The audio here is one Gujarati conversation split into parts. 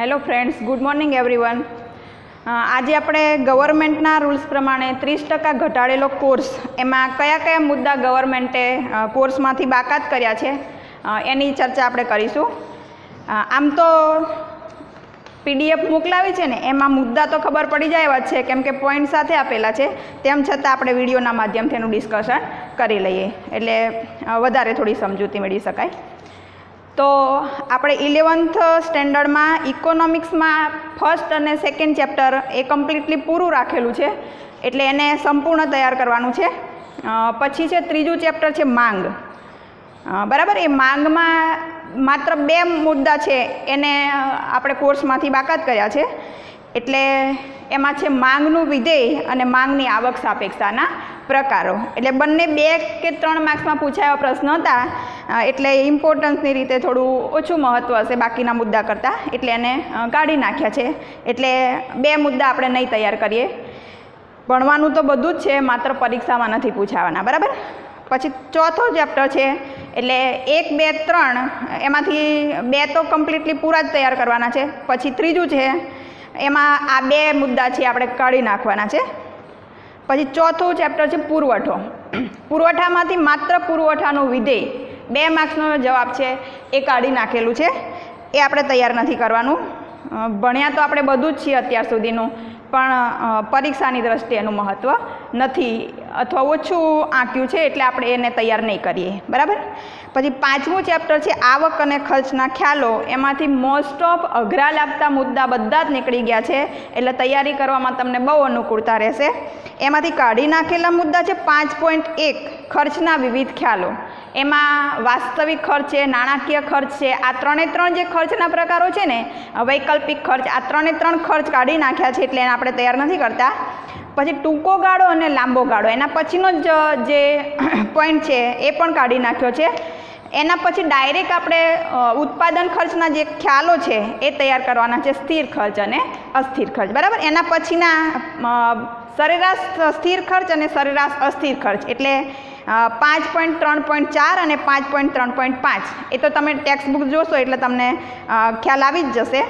Hello friends, good morning everyone. આજે આપણે ગવર્મેન્ટના રૂલ્સ પ્રમાણે ત્રીસ ટકા ઘટાડેલો કોર્સ, એમાં કયા કયા મુદ્દા ગવર્મેન્ટે કોર્સમાંથી બાકાત કર્યા છે એની ચર્ચા આપણે કરીશું. આમ તો પીડીએફ મોકલાવી છે ને, એમાં મુદ્દા તો ખબર પડી જાય એવા છે, કેમ કે પોઈન્ટ સાથે આપેલા છે, તેમ છતાં આપણે વિડીયોના માધ્યમથી એનું ડિસ્કશન કરી લઈએ. એટલે વધારે થોડી સમજૂતી મેળવી શકાય. તો આપણે ઇલેવન્થ સ્ટેન્ડર્ડમાં ઇકોનોમિક્સમાં ફર્સ્ટ અને સેકન્ડ ચેપ્ટર એ કમ્પ્લીટલી પૂરું રાખેલું છે. એટલે એને સંપૂર્ણ તૈયાર કરવાનું છે. પછી છે ત્રીજું ચેપ્ટર છે માંગ. બરાબર? એ માંગમાં માત્ર બે મુદ્દા છે. એને આપણે કોર્સમાંથી બાકાત કર્યા છે. એટલે એમાં છે માંગનું વિધેય અને માંગની આવક સાપેક્ષાના. પ્રકારો. એટલે બંને બે કે ત્રણ માર્ક્સમાં પૂછાયેલા પ્રશ્ન હતા. એટલે ઇમ્પોર્ટન્સની રીતે થોડું ઓછું મહત્ત્વ હશે બાકીના મુદ્દા કરતાં. એટલે એને કાઢી નાખ્યા છે. એટલે બે મુદ્દા આપણે નહીં તૈયાર કરીએ. ભણવાનું તો બધું જ છે, માત્ર પરીક્ષામાં નથી પૂછાવાના. બરાબર? પછી ચોથો ચેપ્ટર છે. એટલે એક, બે, ત્રણ, એમાંથી બે તો કમ્પ્લીટલી પૂરા જ તૈયાર કરવાના છે. પછી ત્રીજું છે, એમાં આ બે મુદ્દા છે આપણે કાઢી નાખવાના છે. પછી ચોથું ચેપ્ટર છે પુરવઠો. પુરવઠામાંથી માત્ર પુરવઠાનો વિધેય બે માર્ક્સનો જવાબ છે, એ કાઢી નાખેલું છે. એ આપણે તૈયાર નથી કરવાનું. ભણ્યા તો આપણે બધું જ છીએ અત્યાર સુધીનું. પણ પરીક્ષાની દ્રષ્ટિએ એનું મહત્ત્વ નથી અથવા ઓછું આંક્યું છે એટલે આપણે એને તૈયાર નહીં કરીએ. બરાબર? પછી પાંચમું ચેપ્ટર છે આવક અને ખર્ચના ખ્યાલો. એમાંથી મોસ્ટ ઓફ અઘરા લાગતા મુદ્દા બધા જ નીકળી ગયા છે એટલે તૈયારી કરવામાં તમને બહુ અનુકૂળતા રહેશે. એમાંથી કાઢી નાખેલા મુદ્દા છે પાંચ પોઈન્ટ એક, ખર્ચના વિવિધ ખ્યાલો. એમાં વાસ્તવિક ખર્ચ છે, નાણાકીય ખર્ચ છે, આ ત્રણે ત્રણ જે ખર્ચના પ્રકારો છે ને, વૈકલ્પિક ખર્ચ, આ ત્રણે ત્રણ ખર્ચ કાઢી નાખ્યા છે એટલે એને આપણે તૈયાર નથી કરતા. પછી ટૂંકો ગાળો અને લાંબો ગાળો. એના પછીનો જ, જે પોઈન્ટ છે, એ પણ કાઢી નાખ્યો છે. એના પછી ડાયરેક્ટ આપણે ઉત્પાદન ખર્ચના જે ખ્યાલો છે, એ તૈયાર કરવાના છે, સ્થિર ખર્ચ અને અસ્થિર ખર્ચ. બરાબર? એના પછીના સરેરાશ સ્થિર ખર્ચ અને સરેરાશ અસ્થિર ખર્ચ. એટલે પાંચ પોઈન્ટ ત્રણ પોઈન્ટ ચાર અને પાંચ પોઈન્ટ ત્રણ પોઈન્ટ પાંચ. એ તો તમે ટેક્સ્ટ બુક જોશો એટલે તમને ખ્યાલ આવી જ જશે.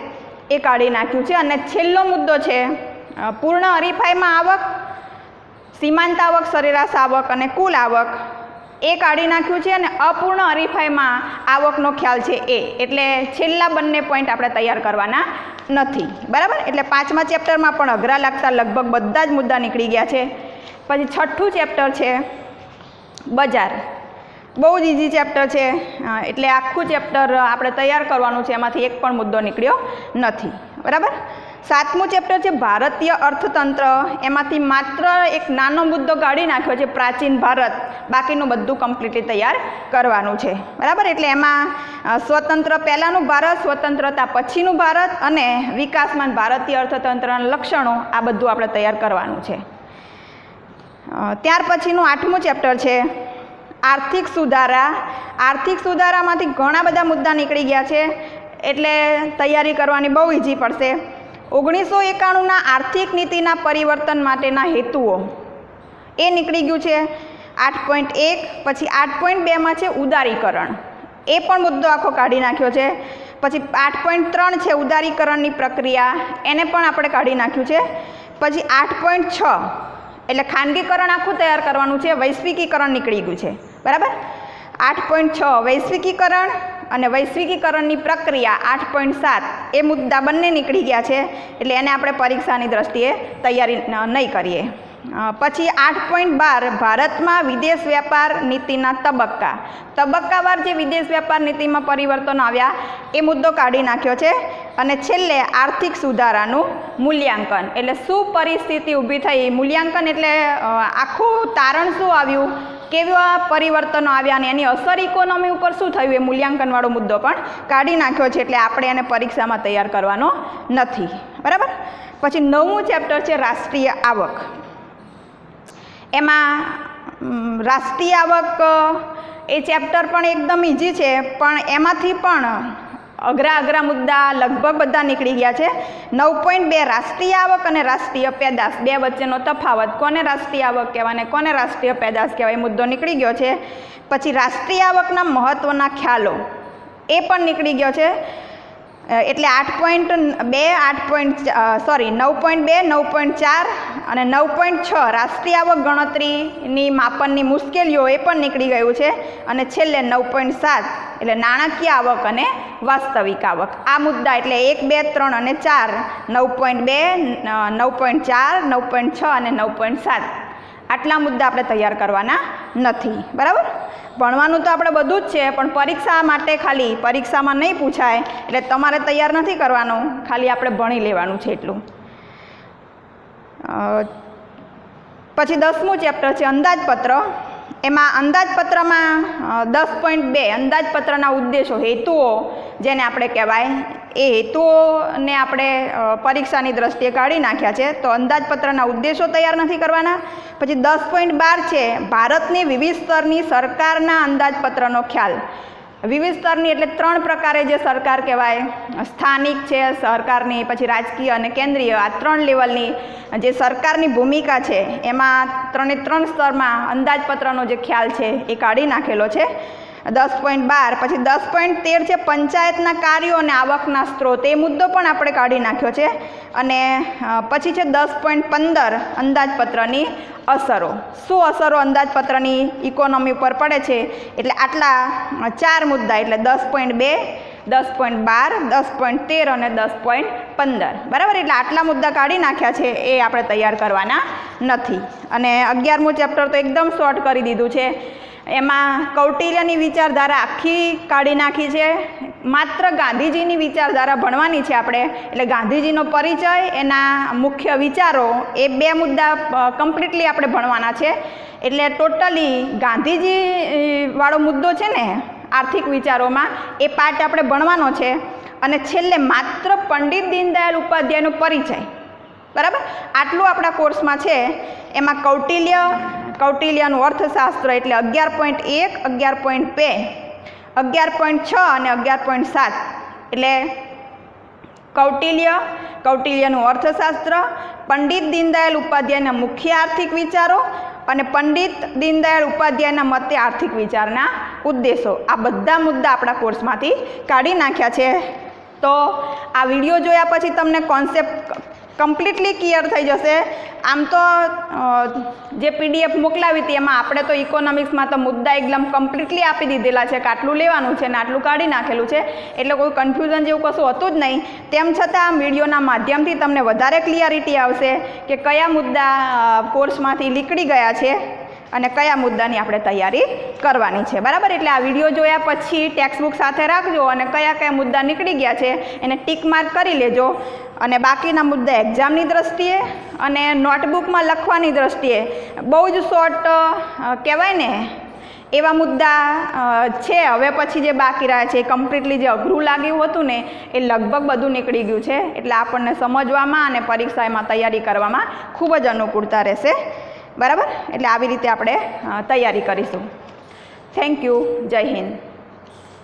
એ કાઢી નાખ્યું છે. અને છેલ્લો મુદ્દો છે પૂર્ણ હરીફાઈમાં આવક, સીમાંત આવક, સરેરાશ આવક અને કુલ આવક એ કાઢી નાખ્યું છે અને અપૂર્ણ હરીફાઈમાં આવકનો ખ્યાલ છે એ. એટલે છેલ્લા બંને પોઈન્ટ આપણે તૈયાર કરવાના નથી. બરાબર? એટલે પાંચમા ચેપ્ટરમાં પણ અઘરા લાગતા લગભગ બધા જ મુદ્દા નીકળી ગયા છે. પછી છઠ્ઠું ચેપ્ટર છે બજાર. બહુ જ ઇઝી ચેપ્ટર છે. એટલે આખું ચેપ્ટર આપણે તૈયાર કરવાનું છે. એમાંથી એક પણ મુદ્દો નીકળ્યો નથી. બરાબર? સાતમું ચેપ્ટર છે ભારતીય અર્થતંત્ર. એમાંથી માત્ર એક નાનો મુદ્દો કાઢી નાખ્યો છે પ્રાચીન ભારત. બાકીનું બધું કમ્પ્લીટલી તૈયાર કરવાનું છે. બરાબર? એટલે એમાં સ્વતંત્ર પહેલાંનું ભારત, સ્વતંત્રતા પછીનું ભારત અને વિકાસમાન ભારતીય અર્થતંત્રના લક્ષણો આ બધું આપણે તૈયાર કરવાનું છે. ત્યાર પછીનું આઠમું ચેપ્ટર છે આર્થિક સુધારા. આર્થિક સુધારામાંથી ઘણા બધા મુદ્દા નીકળી ગયા છે. એટલે તૈયારી કરવાની બહુ ઇઝી પડશે. ઓગણીસો એકાણુંના આર્થિક નીતિના પરિવર્તન માટેના હેતુઓ. એ નીકળી ગયું છે આઠ પોઈન્ટ એક, પછી આઠ પોઈન્ટ બેમાં છે ઉદારીકરણ. એ પણ મુદ્દો આખો કાઢી નાખ્યો છે. પછી આઠ પોઈન્ટ ત્રણ છે ઉદારીકરણની પ્રક્રિયા. એને પણ આપણે કાઢી નાખ્યું છે. પછી આઠ પોઈન્ટ છ, એટલે ખાનગીકરણ આખું તૈયાર કરવાનું છે. વૈશ્વિકીકરણ નીકળી ગયું છે. બરાબર? આઠ પોઈન્ટ છ, વૈશ્વિકીકરણ અને વૈશ્વિકીકરણની પ્રક્રિયા આઠ પોઈન્ટ સાત, એ મુદ્દા બંને નીકળી ગયા છે, એટલે એને આપણે પરીક્ષાની દ્રષ્ટિએ તૈયારી નહીં કરીએ. પછી આઠ પોઈન્ટ બાર, ભારતમાં વિદેશ વ્યાપાર નીતિના તબક્કા. તબક્કાવાર જે વિદેશ વ્યાપાર નીતિમાં પરિવર્તન આવ્યા, એ મુદ્દો કાઢી નાખ્યો છે અને છેલ્લે આર્થિક સુધારાનું મૂલ્યાંકન. એટલે શું પરિસ્થિતિ ઊભી થઈ? મૂલ્યાંકન એટલે આખું તારણ શું આવ્યું? કેવા પરિવર્તનો આવ્યા અને એની અસર ઇકોનોમી ઉપર શું થયું એ મૂલ્યાંકનવાળો મુદ્દો પણ કાઢી નાખ્યો છે એટલે આપણે એને પરીક્ષામાં તૈયાર કરવાનો નથી. બરાબર? પછી નવમું ચેપ્ટર છે રાષ્ટ્રીય આવક. એમાં રાષ્ટ્રીય આવક એ ચેપ્ટર પણ એકદમ ઇઝી છે, પણ એમાંથી પણ અઘરા અઘરા મુદ્દા લગભગ બધા નીકળી ગયા છે. નવ પોઈન્ટ બે રાષ્ટ્રીય આવક અને રાષ્ટ્રીય પેદાશ, બે વચ્ચેનો તફાવત. કોને રાષ્ટ્રીય આવક કહેવાય કોને રાષ્ટ્રીય પેદાશ કહેવાય મુદ્દો નીકળી ગયો છે. પછી રાષ્ટ્રીય આવકના મહત્ત્વના ખ્યાલો. એ પણ નીકળી ગયો છે. એટલે આઠ પોઈન્ટ બે, આઠ પોઈન્ટ સોરી નવ પોઈન્ટ બે, નવ પોઈન્ટ ચાર અને નવ પોઈન્ટ છ રાષ્ટ્રીય આવક ગણતરીની માપનની મુશ્કેલીઓ એ પણ નીકળી ગયું છે. અને છેલ્લે નવ પોઈન્ટ સાત એટલે નાણાકીય આવક અને વાસ્તવિક આવક. આ મુદ્દા એટલે એક, બે, ત્રણ અને ચાર. નવ પોઈન્ટ બે નવ પોઈન્ટ ચાર, નવ પોઈન્ટ છ અને નવ પોઈન્ટ સાત. આટલા મુદ્દા આપણે તૈયાર કરવાના નથી. બરાબર? ભણવાનું તો આપણે બધું જ છે, પણ પરીક્ષા માટે ખાલી, પરીક્ષામાં નહીં પૂછાય. એટલે તમારે તૈયાર નથી કરવાનું. ખાલી આપણે ભણી લેવાનું છે એટલું. પછી દસમું ચેપ્ટર છે, અંદાજપત્ર. એમાં અંદાજપત્રમાં દસ પોઈન્ટ બે અંદાજપત્રના ઉદ્દેશો, હેતુઓ, જેને આપણે કહેવાય, એ હેતુઓને આપણે પરીક્ષાની દ્રષ્ટિએ કાઢી નાખ્યા છે. તો અંદાજપત્રના ઉદ્દેશો તૈયાર નથી કરવાના. પછી દસ પોઈન્ટ બાર છે, ભારતની વિવિધ સ્તરની સરકારના અંદાજપત્રનો ખ્યાલ. વિવિધ સ્તરની એટલે ત્રણ પ્રકારે જે સરકાર કહેવાય, સ્થાનિક છે, સરકારની, પછી રાજકીય અને કેન્દ્રીય, આ ત્રણ લેવલની જે સરકારની ભૂમિકા છે, એમાં ત્રણે ત્રણ સ્તરમાં અંદાજપત્રનો જે ખ્યાલ છે એ કાઢી નાખેલો છે. દસ પોઈન્ટ બાર, પછી દસ પોઈન્ટ તેર છે પંચાયતના કાર્યો અને આવકના સ્ત્રોત. એ મુદ્દો પણ આપણે કાઢી નાખ્યો છે. અને પછી છે દસ પોઈન્ટ પંદર અંદાજપત્રની અસરો. શું અસરો અંદાજપત્રની ઇકોનોમી ઉપર પડે છે? એટલે આટલા ચાર મુદ્દા. એટલે દસ પોઈન્ટ બે, દસ પોઈન્ટ બાર, દસ પોઈન્ટ તેર અને દસ પોઈન્ટ પંદર. બરાબર? એટલે આટલા મુદ્દા કાઢી નાખ્યા છે એ આપણે તૈયાર કરવાના નથી. અને અગિયારમું ચેપ્ટર તો એકદમ શોર્ટ કરી દીધું છે. એમાં કૌટિલ્યની વિચારધારા આખી કાઢી નાખી છે. માત્ર ગાંધીજીની વિચારધારા ભણવાની છે આપણે. એટલે ગાંધીજીનો પરિચય, એના મુખ્ય વિચારો, એ બે મુદ્દા કમ્પ્લીટલી આપણે ભણવાના છે. એટલે ટોટલી ગાંધીજી વાળો મુદ્દો છે ને, આર્થિક વિચારોમાં, એ પાર્ટ આપણે ભણવાનો છે. અને છેલ્લે માત્ર પંડિત દીનદયાલ ઉપાધ્યાયનો પરિચય. બરાબર? આટલું આપણા કોર્સમાં છે. એમાં કૌટિલ્ય કૌટિલ્યનું અર્થશાસ્ત્ર એટલે અગિયાર પોઈન્ટ એક, અગિયાર પોઈન્ટ બે, અગિયાર પોઈન્ટ છ અને અગિયાર પોઈન્ટ સાત. એટલે કૌટિલ્ય, કૌટિલ્યનું અર્થશાસ્ત્ર, પંડિત દીનદયાળ ઉપાધ્યાયના મુખ્ય આર્થિક વિચારો અને પંડિત દીનદયાળ ઉપાધ્યાયના મતે આર્થિક વિચારના ઉદ્દેશો. આ બધા મુદ્દા આપણા કોર્સમાંથી કાઢી નાખ્યા છે. તો આ વીડિયો જોયા પછી તમને કોન્સેપ્ટ કમ્પ્લીટલી ક્લિયર થઈ જશે. આમ તો જે પીડીએફ મોકલાવી હતી, એમાં આપણે તો ઇકોનોમિક્સમાં તો મુદ્દા એકદમ કમ્પ્લીટલી આપી દીધેલા છે કે આટલું લેવાનું છે ને આટલું કાઢી નાખેલું છે. એટલે કોઈ કન્ફ્યુઝન જેવું કશું હતું જ નહીં. તેમ છતાં વિડીયોના માધ્યમથી તમને વધારે ક્લિયરિટી આવશે કે કયા મુદ્દા કોર્સમાંથી નીકળી ગયા છે. અને કયા મુદ્દાની આપણે તૈયારી કરવાની છે. બરાબર? એટલે આ વીડિયો જોયા પછી ટેક્સ્ટબુક સાથે રાખજો અને કયા કયા મુદ્દા નીકળી ગયા છે એને ટીક માર્ક કરી લેજો. અને બાકીના મુદ્દા એક્ઝામની દ્રષ્ટિએ અને નોટબુકમાં લખવાની દ્રષ્ટિએ. બહુ જ શોર્ટ કહેવાય ને, એવા મુદ્દા છે. હવે પછી જે બાકી રહ્યા છે, એ કમ્પ્લીટલી જે અઘરું લાગ્યું હતું ને, એ લગભગ બધું નીકળી ગયું છે. એટલે આપણને સમજવામાં અને પરીક્ષામાં તૈયારી કરવામાં ખૂબ જ અનુકૂળતા રહેશે. બરાબર? એટલે આવી રીતે આપણે તૈયારી કરીશું. થેન્ક યુ જય હિન્દ.